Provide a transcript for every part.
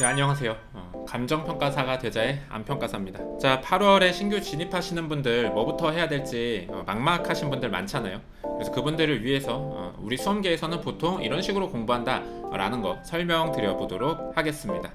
네, 안녕하세요. 어, 감정평가사가 되자의 안평가사입니다. 자, 8월에 신규 진입하시는 분들 뭐부터 해야 될지 어, 막막하신 분들 많잖아요. 그래서 그분들을 위해서 어, 우리 수험계에서는 보통 이런 식으로 공부한다 라는 거 설명드려 보도록 하겠습니다.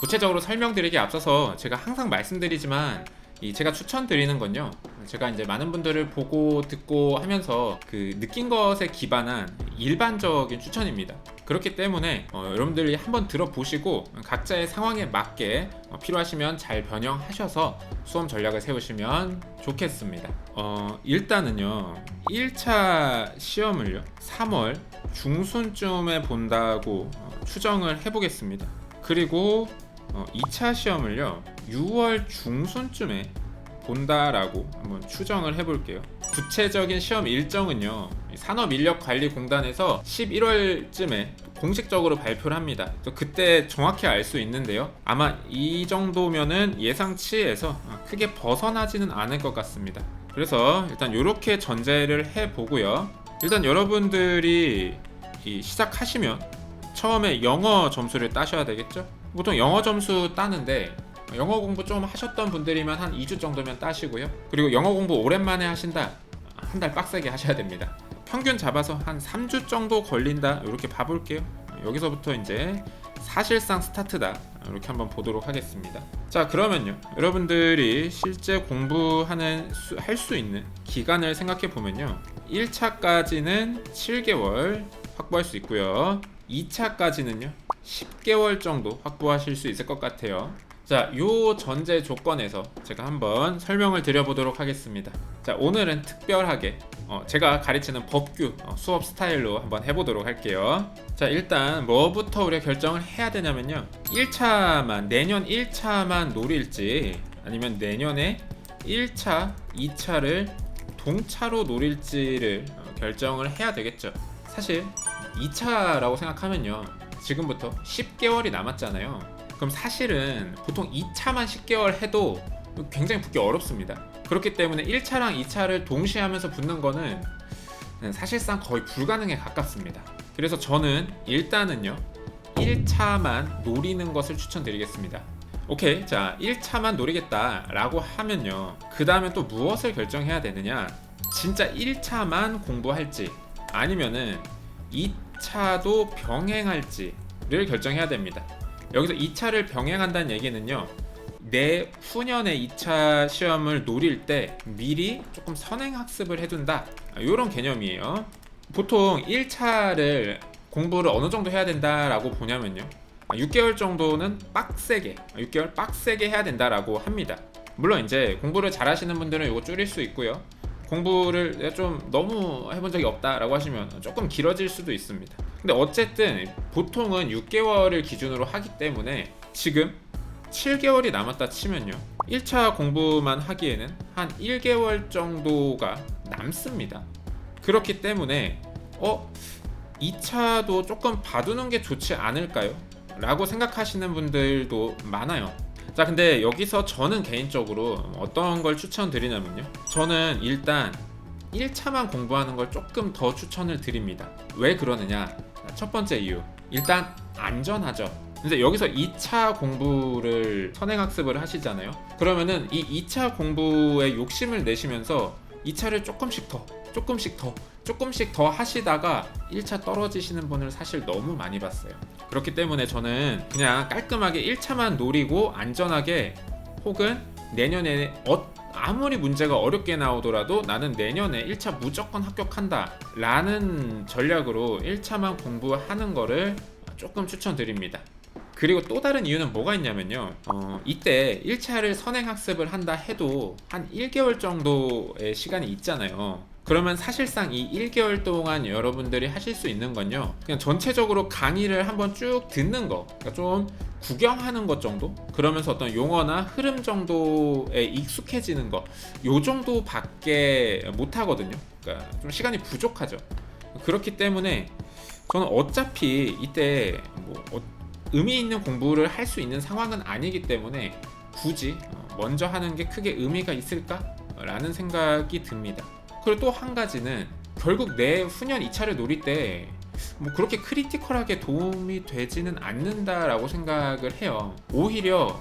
구체적으로 설명드리기 앞서서 제가 항상 말씀드리지만 이 제가 추천드리는 건요. 제가 이제 많은 분들을 보고 듣고 하면서 그 느낀 것에 기반한 일반적인 추천입니다. 그렇기 때문에 어, 여러분들이 한번 들어보시고 각자의 상황에 맞게 어, 필요하시면 잘 변형하셔서 수험 전략을 세우시면 좋겠습니다. 어, 일단은요. 1차 시험을요. 3월 중순쯤에 본다고 어, 추정을 해보겠습니다. 그리고 어, 2차 시험을요 6월 중순쯤에 본다라고 한번 추정을 해볼게요. 구체적인 시험 일정은요 산업인력관리공단에서 11월쯤에 공식적으로 발표를 합니다. 그때 정확히 알 수 있는데요. 아마 이 정도면은 예상치에서 크게 벗어나지는 않을 것 같습니다. 그래서 일단 이렇게 전제를 해보고요. 일단 여러분들이 이 시작하시면 처음에 영어 점수를 따셔야 되겠죠? 보통 영어 점수 따는데 영어 공부 좀 하셨던 분들이면 한 2주 정도면 따시고요. 그리고 영어 공부 오랜만에 하신다. 한 달 빡세게 하셔야 됩니다. 평균 잡아서 한 3주 정도 걸린다. 이렇게 봐볼게요. 여기서부터 이제 사실상 스타트다. 이렇게 한번 보도록 하겠습니다. 자, 그러면요. 여러분들이 실제 공부하는 할 수 있는 기간을 생각해 보면요. 1차까지는 7개월 확보할 수 있고요. 2차까지는요. 10개월 정도 확보하실 수 있을 것 같아요. 자, 요 전제 조건에서 제가 한번 설명을 드려보도록 하겠습니다. 자, 오늘은 특별하게 어, 제가 가르치는 법규 어, 수업 스타일로 한번 해보도록 할게요. 자, 일단 뭐부터 우리가 결정을 해야 되냐면요. 1차만, 내년 1차만 노릴지 아니면 내년에 1차, 2차를 동차로 노릴지를 어, 결정을 해야 되겠죠. 사실 2차라고 생각하면요. 지금부터 10개월이 남았잖아요. 그럼 사실은 보통 2차만 10개월 해도 굉장히 붙기 어렵습니다. 그렇기 때문에 1차랑 2차를 동시에 하면서 붙는 거는 사실상 거의 불가능에 가깝습니다. 그래서 저는 일단은요. 1차만 노리는 것을 추천드리겠습니다. 오케이. 자, 1차만 노리겠다 라고 하면요. 그 다음에 또 무엇을 결정해야 되느냐? 진짜 1차만 공부할지 아니면은 2 차도 병행할지를 결정해야 됩니다. 여기서 2차를 병행한다는 얘기는요. 내 후년에 2차 시험을 노릴 때 미리 조금 선행 학습을 해둔다. 이런 개념이에요. 보통 1차를 공부를 어느 정도 해야 된다라고 보냐면요. 6개월 정도는 빡세게, 6개월 빡세게 해야 된다라고 합니다. 물론 이제 공부를 잘하시는 분들은 이거 줄일 수 있고요. 공부를 좀 너무 해본 적이 없다라고 하시면 조금 길어질 수도 있습니다. 근데 어쨌든 보통은 6개월을 기준으로 하기 때문에 지금 7개월이 남았다 치면요. 1차 공부만 하기에는 한 1개월 정도가 남습니다. 그렇기 때문에 어 2차도 조금 봐두는 게 좋지 않을까요? 라고 생각하시는 분들도 많아요. 자, 근데 여기서 저는 개인적으로 어떤 걸 추천드리냐면요. 저는 일단 1차만 공부하는 걸 조금 더 추천을 드립니다. 왜 그러느냐? 첫 번째 이유. 일단 안전하죠. 근데 여기서 2차 공부를 선행학습을 하시잖아요. 그러면은 이 2차 공부에 욕심을 내시면서 2차를 조금씩 더, 조금씩 더, 조금씩 더 하시다가 1차 떨어지시는 분을 사실 너무 많이 봤어요. 그렇기 때문에 저는 그냥 깔끔하게 1차만 노리고 안전하게 혹은 내년에 어, 아무리 문제가 어렵게 나오더라도 나는 내년에 1차 무조건 합격한다 라는 전략으로 1차만 공부하는 거를 조금 추천드립니다. 그리고 또 다른 이유는 뭐가 있냐면요. 어, 이때 1차를 선행학습을 한다 해도 한 1개월 정도의 시간이 있잖아요. 그러면 사실상 이 1개월 동안 여러분들이 하실 수 있는 건요. 그냥 전체적으로 강의를 한번 쭉 듣는 거. 그러니까 좀 구경하는 것 정도? 그러면서 어떤 용어나 흐름 정도에 익숙해지는 거. 요 정도밖에 못 하거든요. 그러니까 좀 시간이 부족하죠. 그렇기 때문에 저는 어차피 이때 뭐 어, 의미 있는 공부를 할 수 있는 상황은 아니기 때문에 굳이 어, 먼저 하는 게 크게 의미가 있을까라는 생각이 듭니다. 그리고 또 한 가지는 결국 내 후년 2차를 노릴 때 뭐 그렇게 크리티컬하게 도움이 되지는 않는다라고 생각을 해요. 오히려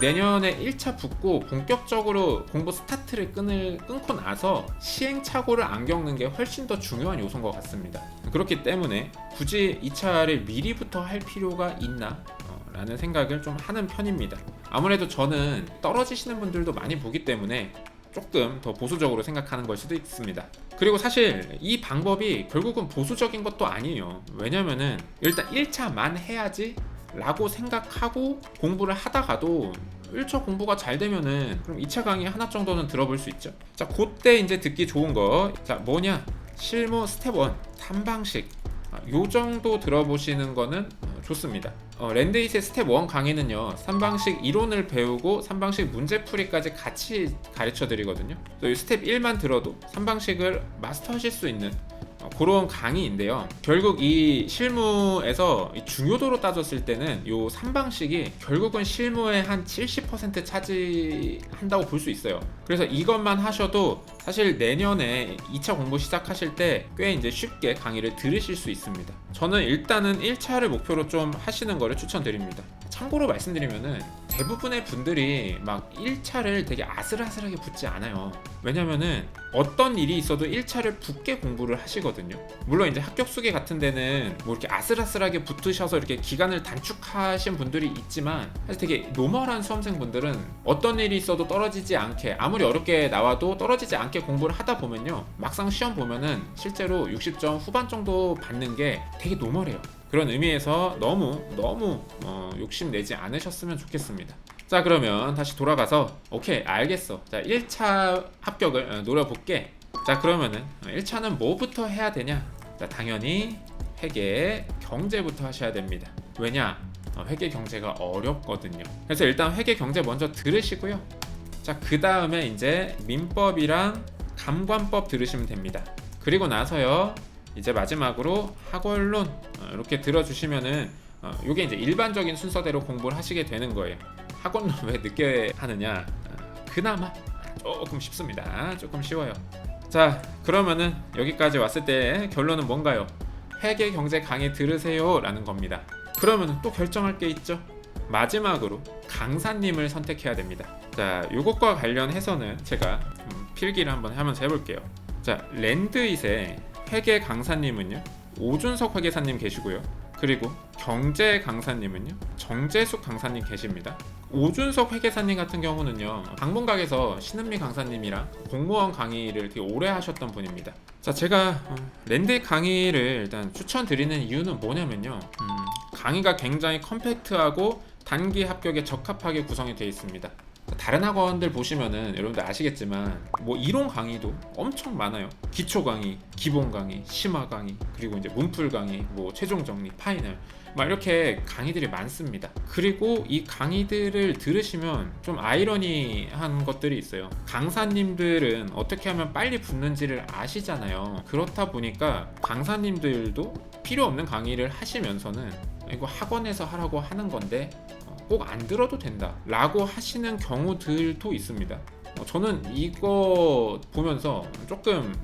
내년에 1차 붙고 본격적으로 공부 스타트를 끊을, 끊고 나서 시행착오를 안 겪는 게 훨씬 더 중요한 요소인 것 같습니다. 그렇기 때문에 굳이 2차를 미리부터 할 필요가 있나? 어, 라는 생각을 좀 하는 편입니다. 아무래도 저는 떨어지시는 분들도 많이 보기 때문에 조금 더 보수적으로 생각하는 걸 수도 있습니다. 그리고 사실 이 방법이 결국은 보수적인 것도 아니에요. 왜냐면은 일단 1차만 해야지 라고 생각하고 공부를 하다가도 1차 공부가 잘 되면은 그럼 2차 강의 하나 정도는 들어볼 수 있죠. 자, 그때 이제 듣기 좋은 거. 자, 뭐냐? 실무 스텝 1 탐방식. 아, 요 정도 들어보시는 거는 어, 좋습니다. 어, 랜드잇의 스텝 1 강의는요, 3방식 이론을 배우고 3방식 문제풀이까지 같이 가르쳐 드리거든요. 스텝 1만 들어도 3방식을 마스터하실 수 있는 어, 그런 강의인데요. 결국 이 실무에서 이 중요도로 따졌을 때는 요 3방식이 결국은 실무의 한 70% 차지한다고 볼 수 있어요. 그래서 이것만 하셔도 사실 내년에 2차 공부 시작하실 때 꽤 이제 쉽게 강의를 들으실 수 있습니다. 저는 일단은 1차를 목표로 좀 하시는 거를 추천드립니다. 참고로 말씀드리면은 대부분의 분들이 막 1차를 되게 아슬아슬하게 붙지 않아요. 왜냐면은 어떤 일이 있어도 1차를 붙게 공부를 하시거든요. 물론 이제 합격 수기 같은 데는 뭐 이렇게 아슬아슬하게 붙으셔서 이렇게 기간을 단축하신 분들이 있지만 사실 되게 노멀한 수험생분들은 어떤 일이 있어도 떨어지지 않게 아무리 어렵게 나와도 떨어지지 않게 공부를 하다 보면요. 막상 시험 보면은 실제로 60점 후반 정도 받는 게 되게 노멀해요. 그런 의미에서 너무 너무 어, 욕심내지 않으셨으면 좋겠습니다. 자 그러면 다시 돌아가서 오케이 알겠어. 자 1차 합격을 어, 노려볼게. 자 그러면은 1차는 뭐부터 해야 되냐? 자 당연히 회계 경제부터 하셔야 됩니다. 왜냐? 어, 회계 경제가 어렵거든요. 그래서 일단 회계 경제 먼저 들으시고요. 자 그 다음에 이제 민법이랑 감관법 들으시면 됩니다. 그리고 나서요 이제 마지막으로 학원론 어, 이렇게 들어주시면은 어, 이게 이제 일반적인 순서대로 공부를 하시게 되는 거예요. 학원론 왜 늦게 하느냐? 어, 그나마 조금 쉽습니다. 조금 쉬워요. 자 그러면은 여기까지 왔을 때 결론은 뭔가요? 회계 경제 강의 들으세요라는 겁니다. 그러면은 또 결정할 게 있죠. 마지막으로 강사님을 선택해야 됩니다. 자, 이것과 관련해서는 제가 음, 필기를 한번 해볼게요. 자, 랜드잇의 회계 강사님은요, 오준석 회계사님 계시고요. 그리고 경제 강사님은요, 정재숙 강사님 계십니다. 오준석 회계사님 같은 경우는요, 방문각에서 신은미 강사님이랑 공무원 강의를 되게 오래 하셨던 분입니다. 자, 제가 어, 랜드 강의를 일단 추천드리는 이유는 뭐냐면요, 음, 강의가 굉장히 컴팩트하고 단기 합격에 적합하게 구성이 되어 있습니다. 다른 학원들 보시면은 여러분들 아시겠지만 뭐 이론 강의도 엄청 많아요. 기초 강의, 기본 강의, 심화 강의, 그리고 이제 문풀 강의, 뭐 최종 정리, 파이널 막 이렇게 강의들이 많습니다. 그리고 이 강의들을 들으시면 좀 아이러니한 것들이 있어요. 강사님들은 어떻게 하면 빨리 붙는지를 아시잖아요. 그렇다 보니까 강사님들도 필요 없는 강의를 하시면서는 이거 학원에서 하라고 하는 건데 꼭 안 들어도 된다 라고 하시는 경우들도 있습니다 어, 저는 이거 보면서 조금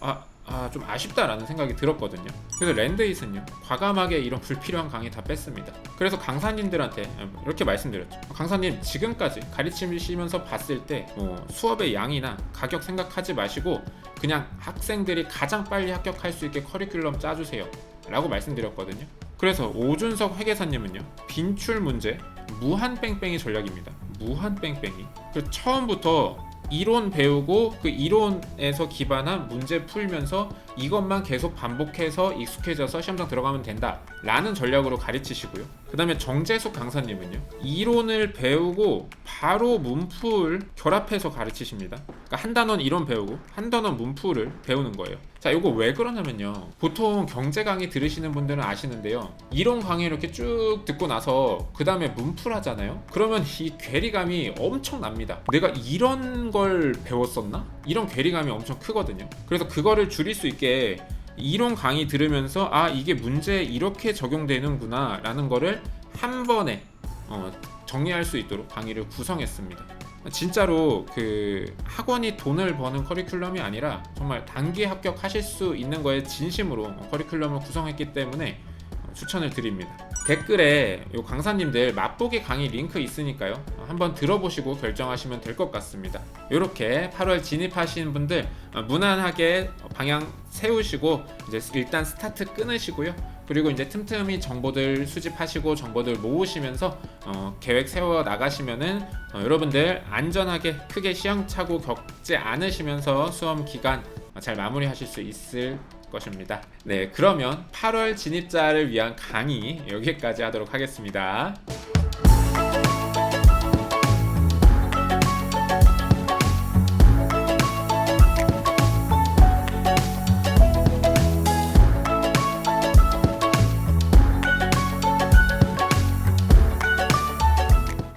아, 아, 좀 아쉽다라는 생각이 들었거든요. 그래서 랜드잇은요, 과감하게 이런 불필요한 강의 다 뺐습니다. 그래서 강사님들한테 이렇게 말씀드렸죠. 강사님, 지금까지 가르치시면서 봤을 때, 뭐, 수업의 양이나 가격 생각하지 마시고, 그냥 학생들이 가장 빨리 합격할 수 있게 커리큘럼 짜주세요. 라고 말씀드렸거든요. 그래서 오준석 회계사님은요, 빈출 문제, 무한 뺑뺑이 전략입니다. 무한 뺑뺑이. 그 처음부터 이론 배우고 그 이론에서 기반한 문제 풀면서 이것만 계속 반복해서 익숙해져서 시험장 들어가면 된다 라는 전략으로 가르치시고요. 그 다음에 정재숙 강사님은요 이론을 배우고 바로 문풀 결합해서 가르치십니다. 그러니까 한 단원 이론 배우고 한 단원 문풀을 배우는 거예요. 자 이거 왜 그러냐면요. 보통 경제 강의 들으시는 분들은 아시는데요. 이론 강의 이렇게 쭉 듣고 나서 그 다음에 문풀 하잖아요. 그러면 이 괴리감이 엄청 납니다. 내가 이런 걸 배웠었나? 이런 괴리감이 엄청 크거든요. 그래서 그거를 줄일 수 있게 이론 강의 들으면서 아 이게 문제에 이렇게 적용되는구나 라는 거를 한 번에 어, 정리할 수 있도록 강의를 구성했습니다 진짜로 그 학원이 돈을 버는 커리큘럼이 아니라 정말 단기 합격하실 수 있는 거에 진심으로 커리큘럼을 구성했기 때문에 추천을 드립니다. 댓글에 요 강사님들 맛보기 강의 링크 있으니까요. 한번 들어보시고 결정하시면 될 것 같습니다. 이렇게 8월 진입하시는 분들 어, 무난하게 방향 세우시고 이제 일단 스타트 끊으시고요. 그리고 이제 틈틈이 정보들 수집하시고 정보들 모으시면서 어, 계획 세워 나가시면은 어, 여러분들 안전하게 크게 시행착오 겪지 않으시면서 수험 기간 잘 마무리하실 수 있을 것입니다. 네, 그러면 8월 진입자를 위한 강의 여기까지 하도록 하겠습니다.